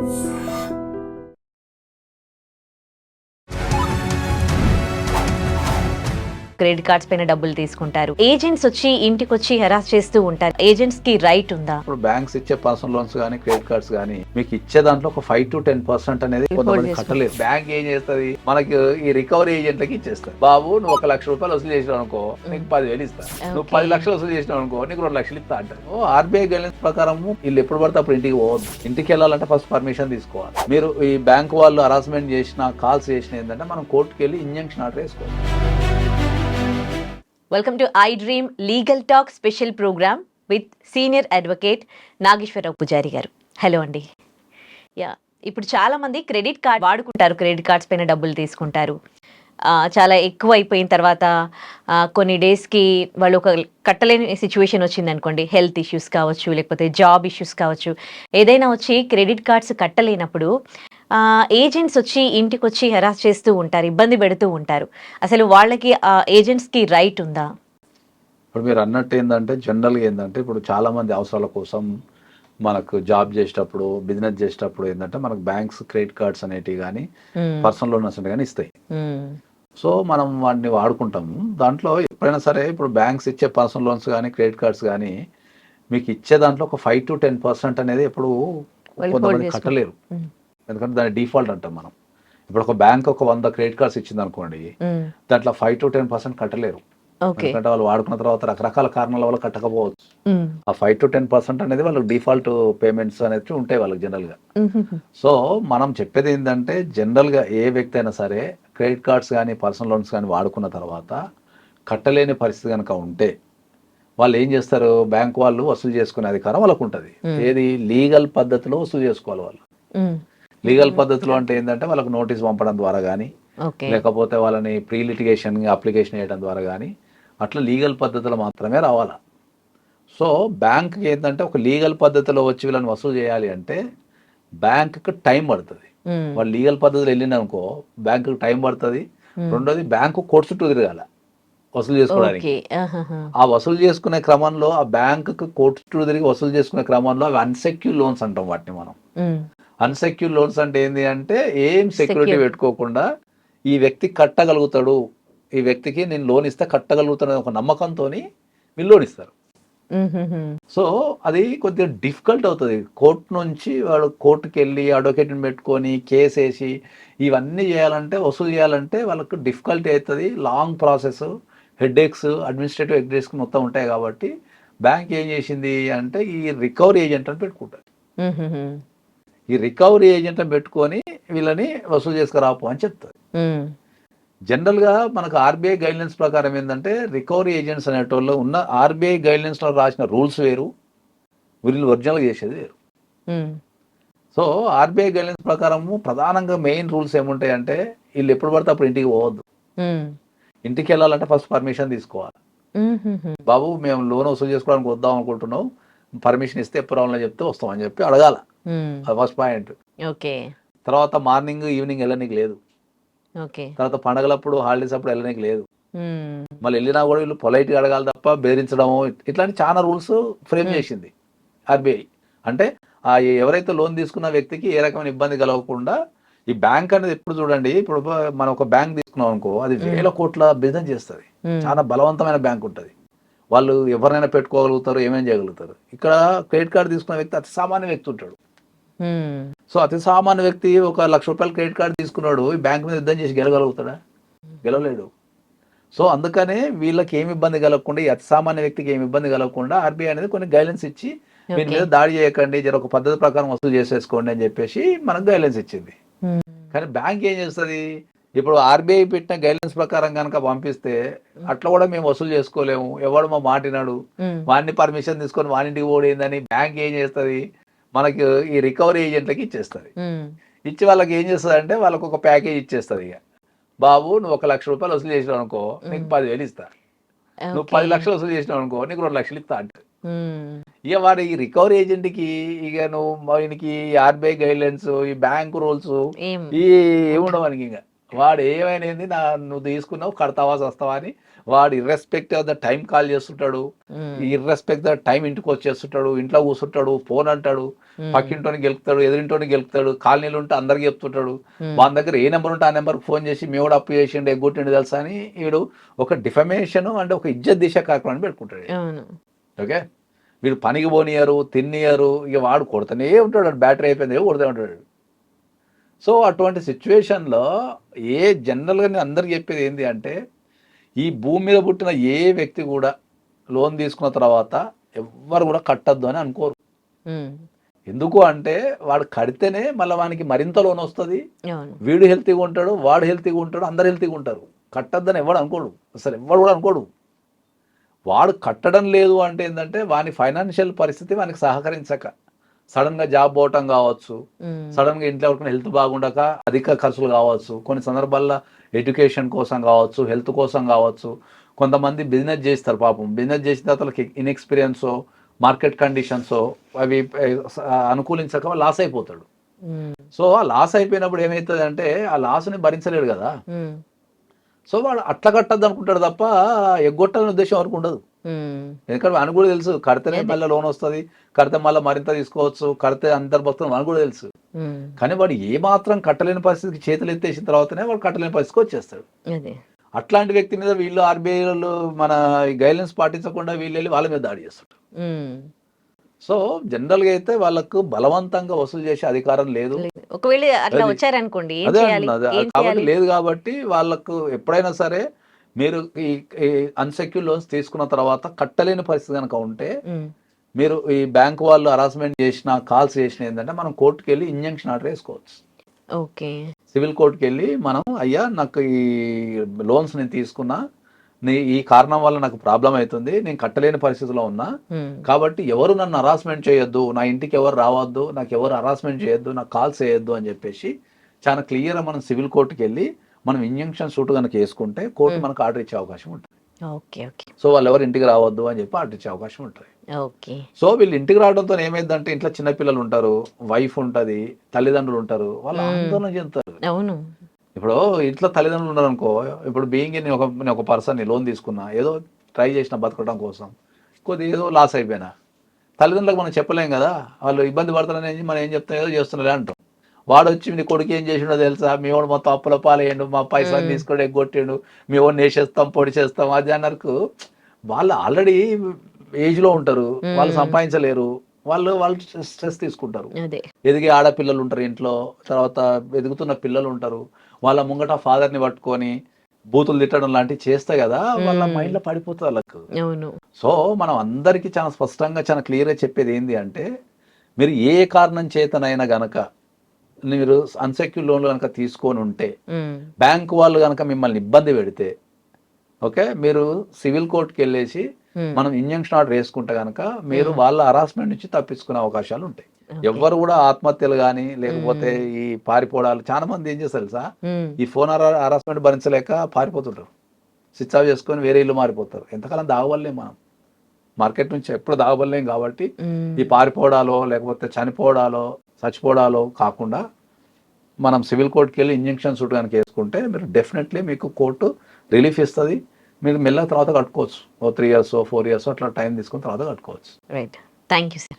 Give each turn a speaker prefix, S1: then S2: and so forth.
S1: Thank. Credit cards పైన డబ్బులు తీసుకుంటారు. ఏజెంట్స్ వచ్చి ఇంటికి వచ్చి హెరాస్ చేస్తూ ఉంటారు. ఏజెంట్స్కి రైట్ ఉందా?
S2: ఇప్పుడు బ్యాంక్స్ ఇచ్చే పర్సనల్ లోన్స్ కానీ క్రెడిట్ కార్డ్స్ కానీ మీకు ఇచ్చే దాంట్లో ఒక ఫైవ్ టు టెన్ పర్సెంట్ అనేది కొంతమంది. కట్టలేదు బ్యాంక్ ఏం చేస్తుంది? మనకి ఈ రికవరీ ఏజెంట్లకి ఇచ్చేస్తుంది బాబు నువ్వు ఒక లక్ష రూపాయలు వసూలు చేసినావు అనుకో నీకు పదివేలు ఇస్తా. నువ్వు. పది లక్షలు వసూలు చేసినావు అనుకో నీకు రెండు లక్షలు ఇస్తా అంటారు. ఆర్బీఐ గైడెన్స్ ప్రకారము వీళ్ళు ఎప్పుడు పడితే అప్పుడు ఇంటికి పోవద్దు. ఇంటికి వెళ్ళాలంటే ఫస్ట్ పర్మిషన్ తీసుకోవాలి. మీరు ఈ బ్యాంక్ వాళ్ళు హరాస్మెంట్ చేసిన కాల్స్ చేసిన ఏంటంటే మనం కోర్టుకి వెళ్ళి ఇంజంక్షన్ ఆర్డర్ వేసుకోవాలి.
S1: Welcome to I dream legal talk special program with senior advocate Nageswara Rao Pujari garu. Hello అండి. యా ఇప్పుడు చాలామంది క్రెడిట్ కార్డ్ వాడుకుంటారు క్రెడిట్ కార్డ్స్ పైన డబ్బులు తీసుకుంటారు. చాలా ఎక్కువ అయిపోయిన తర్వాత కొన్ని డేస్కి వాళ్ళు ఒక కట్టలేని సిచ్యువేషన్ వచ్చింది అనుకోండి. హెల్త్ ఇష్యూస్ కావచ్చు లేకపోతే జాబ్ ఇష్యూస్ కావచ్చు. ఏదైనా వచ్చి క్రెడిట్ కార్డ్స్ కట్టలేనప్పుడు ఏజెంట్స్ వచ్చి ఇంటికి వచ్చి హెరాస్ చేస్తూ ఉంటారు ఇబ్బంది పెడుతూ ఉంటారు అసలు వాళ్ళకి ఆ ఏజెంట్స్కి రైట్ ఉందా
S2: ఇప్పుడు మీరు అన్నట్టు ఏంటంటే జనరల్గా ఏంటంటే ఇప్పుడు చాలా మంది అవసరాల కోసం మనకు జాబ్ చేసేటప్పుడు బిజినెస్ చేసేటప్పుడు ఏంటంటే మనకు బ్యాంక్స్ క్రెడిట్ కార్డ్స్ అనేటివి కానీ. పర్సనల్ లోన్స్ అనేవి కానీ ఇస్తాయి
S1: మ్మ్.
S2: సో మనం వాటిని వాడుకుంటాము దాంట్లో ఎప్పుడైనా సరే ఇప్పుడు బ్యాంక్స్ ఇచ్చే పర్సనల్ లోన్స్ కానీ క్రెడిట్ కార్డ్స్ కానీ మీకు ఇచ్చే దాంట్లో ఒక ఫైవ్ టు టెన్ పర్సెంట్ అనేది ఎప్పుడు కొంతమంది కట్టలేరు
S1: మ్మ్.
S2: ఎందుకంటే దాని డిఫాల్ట్ అంటాం మనం ఇప్పుడు ఒక బ్యాంక్ ఒక వంద క్రెడిట్ కార్డ్స్ ఇచ్చింది అనుకోండి. దాంట్లో ఫైవ్ టు టెన్ పర్సెంట్ కట్టలేరు ఎందుకంటే వాళ్ళు వాడుకున్న తర్వాత రకరకాల కారణాల వల్ల కట్టకపోవచ్చు. ఆ ఫైవ్ టు టెన్ పర్సెంట్ అనేది వాళ్ళకి డిఫాల్ట్ పేమెంట్స్ అనేది ఉంటాయి వాళ్ళకి జనరల్గా
S1: మ్మ్.
S2: సో మనం చెప్పేది ఏంటంటే జనరల్గా ఏ వ్యక్తి అయినా సరే క్రెడిట్ కార్డ్స్ కానీ పర్సనల్ లోన్స్ కానీ వాడుకున్న తర్వాత కట్టలేని పరిస్థితి కనుక ఉంటే వాళ్ళు ఏం చేస్తారు బ్యాంక్ వాళ్ళు వసూలు చేసుకునే అధికారం వాళ్ళకు ఉంటుంది. ఏది లీగల్ పద్ధతిలో వసూలు చేసుకోవాలి వాళ్ళు. లీగల్ పద్ధతిలో అంటే ఏంటంటే వాళ్ళకి నోటీస్ పంపడం ద్వారా కానీ లేకపోతే వాళ్ళని ప్రీ లిటిగేషన్ అప్లికేషన్ చేయడం ద్వారా కానీ అట్లా లీగల్ పద్ధతిలో మాత్రమే రావాలా. సో బ్యాంక్కి ఏంటంటే ఒక లీగల్ పద్ధతిలో వచ్చి వీళ్ళని వసూలు చేయాలి అంటే బ్యాంకుకి టైం పడుతుంది. వాళ్ళు లీగల్ పద్ధతిలో వెళ్ళింది అనుకో బ్యాంకుకి టైం పడుతుంది. రెండోది బ్యాంకు కోర్టు చుట్టూ తిరగాల వసూలు చేసుకోవడానికి. ఆ వసూలు చేసుకునే క్రమంలో ఆ బ్యాంకుకి కోర్టు చుట్టూ తిరిగి వసూలు చేసుకునే క్రమంలో అవి అన్సెక్యూర్ లోన్స్ అంటాం వాటిని మనం. అన్సెక్యూర్ లోన్స్ అంటే ఏంటి అంటే ఏం సెక్యూరిటీ. పెట్టుకోకుండా ఈ వ్యక్తి కట్టగలుగుతాడు ఈ వ్యక్తికి నేను లోన్ ఇస్తే కట్టగలుగుతాను ఒక నమ్మకంతో మీరు లోన్ ఇస్తారు. సో అది కొద్దిగా డిఫికల్ట్ అవుతుంది కోర్టు నుంచి వాడు కోర్టుకి వెళ్ళి అడ్వకేట్ని పెట్టుకొని కేసు వేసి ఇవన్నీ చేయాలంటే వసూలు చేయాలంటే వాళ్ళకు డిఫికల్టీ అవుతుంది long process headaches administrative headaches మొత్తం ఉంటాయి కాబట్టి బ్యాంక్ ఏం చేసింది అంటే ఈ రికవరీ ఏజెంట్ అని పెట్టుకుంటారు. ఈ రికవరీ ఏజెంట్ పెట్టుకొని వీళ్ళని వసూలు చేసుకురాపు అని చెప్తారు
S1: మ్మ్.
S2: జనరల్గా మనకు ఆర్బీఐ గైడ్లైన్స్ ప్రకారం ఏంటంటే రికవరీ ఏజెంట్స్ అనేటోళ్ళు ఉన్న ఆర్బీఐ గైడ్లైన్స్లో రాసిన రూల్స్ వేరు వీళ్ళు ఒరిజినల్గా చేసేది వేరు. సో ఆర్బీఐ గైడ్లైన్స్ ప్రకారము ప్రధానంగా మెయిన్ రూల్స్ ఏముంటాయి అంటే వీళ్ళు ఎప్పుడు పడితే అప్పుడు ఇంటికి పోవద్దు. ఇంటికి వెళ్ళాలంటే ఫస్ట్ పర్మిషన్ తీసుకోవాలి. బాబు మేము లోన్ వసూలు చేసుకోవడానికి వద్దాం అనుకుంటున్నాం పర్మిషన్ ఇస్తే ఎప్పుడు రావాలని చెప్తే వస్తామని చెప్పి అడగాల
S1: మ్మ్.
S2: అది ఫస్ట్ పాయింట్
S1: ఓకే
S2: తర్వాత మార్నింగ్ ఈవినింగ్ వెళ్ళనీకి లేదు
S1: ఓకే
S2: తర్వాత పండగలప్పుడు హాలిడేస్ అప్పుడు వెళ్ళనీకి లేదు
S1: మ్మ్.
S2: మళ్ళీ వెళ్ళినా కూడా వీళ్ళు పొలైట్గా అడగాలి తప్ప బెదిరించడము ఇట్లాంటి చాలా రూల్స్ ఫ్రేమ్
S1: Hmm.
S2: చేసింది ఆర్బీఐ అంటే ఆ ఎవరైతే లోన్ తీసుకున్న వ్యక్తికి ఏ రకమైన ఇబ్బంది కలగకుండా ఈ బ్యాంక్ అనేది ఎప్పుడు చూడండి ఇప్పుడు మనం ఒక బ్యాంక్ తీసుకున్నాం అనుకో అది
S1: Hmm.
S2: వేల కోట్ల బిజినెస్ చేస్తుంది. చాలా బలవంతమైన బ్యాంక్ ఉంటుంది వాళ్ళు ఎవరినైనా పెట్టుకోగలుగుతారు ఏమేం చేయగలుగుతారు? ఇక్కడ క్రెడిట్ కార్డు తీసుకున్న వ్యక్తి అతి సామాన్య వ్యక్తి ఉంటాడు. సో అతి సామాన్య వ్యక్తి ఒక లక్ష రూపాయల క్రెడిట్ కార్డు తీసుకున్నాడు ఈ బ్యాంక్ మీద యుద్ధం చేసి గెలగలుగుతాడా గెలవలేడు. సో అందుకనే వీళ్ళకి ఏమి ఇబ్బంది కలగకుండా ఈ అతి సామాన్య వ్యక్తికి ఏమి ఇబ్బంది కలగకుండా ఆర్బీఐ అనేది కొన్ని గైడ్లైన్స్ ఇచ్చి
S1: ఓకే.
S2: మీద దాడి చేయకండి జర ఒక పద్ధతి ప్రకారం వసూలు చేసేసుకోండి అని చెప్పేసి మనకు గైడ్లైన్స్ ఇచ్చింది. కానీ బ్యాంక్ ఏం చేస్తుంది? ఇప్పుడు ఆర్బీఐ పెట్టిన గైడ్లైన్స్ ప్రకారం కనుక పంపిస్తే అట్లా కూడా మేము వసూలు చేసుకోలేము ఎవడు మా మాటినాడు. వాడిని పర్మిషన్ తీసుకొని వాడింటికి పోయిందని బ్యాంక్ ఏం చేస్తుంది మనకి ఈ రికవరీ ఏజెంట్లకి ఇచ్చేస్తుంది. ఇచ్చి వాళ్ళకి ఏం చేస్తుంది అంటే వాళ్ళకి ఒక ప్యాకేజ్ ఇచ్చేస్తుంది ఇక బాబు నువ్వు ఒక లక్ష రూపాయలు వసూలు చేసినావు అనుకో నీకు. పదివేలు ఇస్తా నువ్వు. పది లక్షలు వసూలు చేసినావు అనుకో నీకు రెండు లక్షలు ఇస్తా అంట. ఇక వాడు ఈ రికవరీ ఏజెంట్కి ఇక నువ్వు ఈయనకి ఆర్బీఐ గైడ్లైన్స్ ఈ బ్యాంక్ రూల్స్ ఈ ఏముండవు మనకి ఇంకా వాడు ఏమైనా ఏంది నా నువ్వు తీసుకున్నావు కడతావా వస్తావా అని వాడు irrespective of the time call చేస్తుంటాడు. ఇర్రెస్పెక్ట్ ద టైం ఇంటికి వచ్చేస్తుంటాడు ఇంట్లో కూర్చుంటాడు ఫోన్ అంటాడు పక్కింటోని గెలుపుతాడు ఎదురింటోని గెలుపుతాడు కాలనీలు ఉంటే అందరికి చెప్తుంటాడు. వాళ్ళ దగ్గర ఏ నెంబర్ ఉంటే ఆ నెంబర్కి ఫోన్ చేసి మీ కూడా అప్పు చేసిండు ఎగ్గొట్టిండు తెలుసా అని వీడు ఒక డిఫమేషన్ అంటే ఒక ఇజ్జత్ దిశ కార్యక్రమాన్ని పెట్టుకుంటాడు ఓకే? వీడు పనికి పోనీయరు తిన్నియరు ఇక వాడు కొడుతూనే ఉంటాడు బ్యాటరీ అయిపోయింది కొడుతూ ఉంటాడు సో అటువంటి సిచ్యువేషన్లో ఏ జనరల్గా నేను అందరికి చెప్పేది ఏంటి అంటే ఈ భూమి మీద పుట్టిన ఏ వ్యక్తి కూడా లోన్ తీసుకున్న తర్వాత ఎవ్వరు కూడా కట్టద్దు అని అనుకోరు. ఎందుకు అంటే వాడు కడితేనే మళ్ళీ వానికి మరింత లోన్ వస్తుంది. వీడు హెల్తీగా ఉంటాడు వాడు హెల్తీగా ఉంటాడు అందరు హెల్తీగా ఉంటారు. కట్టద్దని ఎవడు అనుకోడు. అసలు ఎవడు కూడా అనుకోడు. వాడు కట్టడం లేదు అంటే ఏంటంటే వాని ఫైనాన్షియల్ పరిస్థితి వానికి సహకరించక. సడన్గా జాబ్ పోవటం కావచ్చు
S1: ఉమ్,
S2: సడన్గా ఇంట్లో ఎవరికైనా హెల్త్ బాగుండక అధిక ఖర్చులు కావచ్చు కొన్ని సందర్భాల్లో ఎడ్యుకేషన్ కోసం కావచ్చు హెల్త్ కోసం కావచ్చు కొంతమంది బిజినెస్ చేస్తారు పాపం. బిజినెస్ చేసిన తర్వాత వాళ్ళకి ఇన్ఎక్స్పీరియన్సో మార్కెట్ కండిషన్సో అవి అనుకూలించక లాస్ అయిపోతాడు. సో ఆ లాస్ అయిపోయినప్పుడు ఏమవుతుంది అంటే ఆ లాస్ని భరించలేడు కదా. సో వాడు అట్లా కట్టద్దు అనుకుంటాడు తప్ప ఎగ్గొట్టాలని ఉద్దేశం వరకు ఉండదు. ఎందుకంటే అని కూడా తెలుసు కడితేనే. మళ్ళీ లోన్ వస్తుంది కడితే మళ్ళీ మరింత తీసుకోవచ్చు కడితే అంతర్భక్తులు అని కూడా తెలుసు.
S1: ఉమ్,
S2: కానీ వాడు ఏ మాత్రం కట్టలేని పరిస్థితికి చేతులు ఎత్తేసిన తర్వాతనే వాడు కట్టలేని పరిస్థితికి వచ్చేస్తాడు. అట్లాంటి వ్యక్తి మీద వీళ్ళు ఆర్బీఐ వాళ్ళు మన గైడ్లైన్స్ పాటించకుండా వీళ్ళు వెళ్ళి వాళ్ళ మీద దాడి చేస్తారు.
S1: ఉమ్,
S2: సో జనరల్గా అయితే వాళ్ళకు బలవంతంగా వసూలు చేసే అధికారం లేదు.
S1: ఒకవేళ అట్లా వచ్చారనుకోండి
S2: కాబట్టి లేదు కాబట్టి వాళ్ళకు ఎప్పుడైనా సరే మీరు ఈ అన్సెక్యూర్ లోన్స్ తీసుకున్న తర్వాత కట్టలేని పరిస్థితి కనుక ఉంటే మీరు ఈ బ్యాంక్ వాళ్ళు హరాస్మెంట్ చేసిన కాల్స్ చేసిన ఏంటంటే మనం కోర్టుకి వెళ్ళి ఇంజంక్షన్ ఆర్డర్ వేసుకోవచ్చు.
S1: ఓకే.
S2: సివిల్ కోర్టుకి వెళ్ళి మనం అయ్యా నాకు ఈ లోన్స్ నేను తీసుకున్నా నీ ఈ కారణం వల్ల నాకు ప్రాబ్లం అవుతుంది నేను కట్టలేని పరిస్థితిలో ఉన్నా కాబట్టి ఎవరు నన్ను హరాస్మెంట్ చేయొద్దు నా ఇంటికి ఎవరు రావద్దు నాకు ఎవరు హరాస్మెంట్ చేయొద్దు నాకు కాల్స్ చేయొద్దు అని చెప్పేసి చాలా క్లియర్గా మనం సివిల్ కోర్టుకి వెళ్ళి మనం ఇంజంక్షన్ సూట్ కనుక వేసుకుంటే కోర్టు. మనకు ఆర్డర్ ఇచ్చే అవకాశం ఉంటుంది.
S1: Okay okay.
S2: సో వాళ్ళు ఎవరు ఇంటికి రావద్దు అని చెప్పి ఆర్డర్ ఇచ్చే అవకాశం ఉంటుంది.
S1: ఓకే.
S2: సో వీళ్ళు ఇంటికి రావడంతో ఏమైందంటే ఇంట్లో చిన్నపిల్లలు ఉంటారు వైఫ్ ఉంటుంది తల్లిదండ్రులు ఉంటారు వాళ్ళు. ఆందోళన చెందుతారు.
S1: అవును.
S2: ఇప్పుడు ఇంట్లో తల్లిదండ్రులు ఉన్నారు అనుకో ఇప్పుడు బీయింగ్ నేను ఒక నేను ఒక పర్సన్ని లోన్ తీసుకున్నా ఏదో ట్రై చేసిన బతకడం కోసం కొద్దిగా ఏదో లాస్ అయిపోయినా తల్లిదండ్రులకు మనం చెప్పలేం కదా వాళ్ళు ఇబ్బంది పడతారని మనం ఏం చెప్తాం ఏదో చేస్తున్నారు అంటాం. వాడు వచ్చి మీ కొడుకు ఏం చేసిండో తెలుసా మీ వాడు మొత్తం అప్పుల పాలేయండు మా పైసలు. తీసుకొని ఎగ్గొట్టిండు మీ వాడిని వేసేస్తాం పొడి చేస్తాం అది అన్నరకు వాళ్ళు ఆల్రెడీ ఏజ్లో ఉంటారు వాళ్ళు. సంపాదించలేరు వాళ్ళు వాళ్ళు స్ట్రెస్ తీసుకుంటారు ఎదిగే ఆడపిల్లలు ఉంటారు ఇంట్లో తర్వాత ఎదుగుతున్న పిల్లలు ఉంటారు వాళ్ళ ముంగట ఫాదర్ని పట్టుకొని బూతులు తిట్టడం లాంటివి చేస్తే కదా వాళ్ళ
S1: మ్మ్.
S2: మైండ్లో పడిపోతుంది వాళ్ళకు సో మనం అందరికీ చాలా స్పష్టంగా చాలా క్లియర్గా చెప్పేది ఏంటి అంటే మీరు ఏ కారణం చేతనైనా గనక మీరు అన్సెక్యూర్ లోన్లు కనుక తీసుకొని ఉంటే బ్యాంక్ వాళ్ళు కనుక మిమ్మల్ని ఇబ్బంది పెడితే ఓకే మీరు సివిల్ కోర్టుకి వెళ్ళేసి మనం ఇంజంక్షన్ ఆర్డర్ వేసుకుంటే కనుక మీరు. వాళ్ళ హరాస్మెంట్ నుంచి తప్పించుకునే అవకాశాలు ఉంటాయి. ఎవ్వరు కూడా ఆత్మహత్యలు కానీ లేకపోతే ఈ పారిపోవడాలు చాలా మంది ఏం చేస్తారు తెలుసా? ఈ ఫోన్ హరాస్మెంట్ భరించలేక పారిపోతుంటారు. స్విచ్ ఆఫ్ చేసుకొని వేరే ఇల్లు మారిపోతారు. ఎంతకాలం దాగవల్లేం మనం. మార్కెట్ నుంచి ఎప్పుడు దాగవల్లేం కాబట్టి ఈ పారిపోవడాలో లేకపోతే చనిపోవడాలో చచ్చిపోవడాలో కాకుండా మనం సివిల్ కోర్టుకి వెళ్ళి ఇంజెక్షన్ సూట్ కనుక వేసుకుంటే మీరు డెఫినెట్లీ మీకు కోర్టు రిలీఫ్ ఇస్తుంది. మీరు మెల్ల తర్వాత కట్టుకోవచ్చు. ఓ త్రీ ఇయర్స్ ఫోర్ ఇయర్స్ అట్లా టైం తీసుకున్న తర్వాత కట్టుకోవచ్చు.
S1: Right thank you sir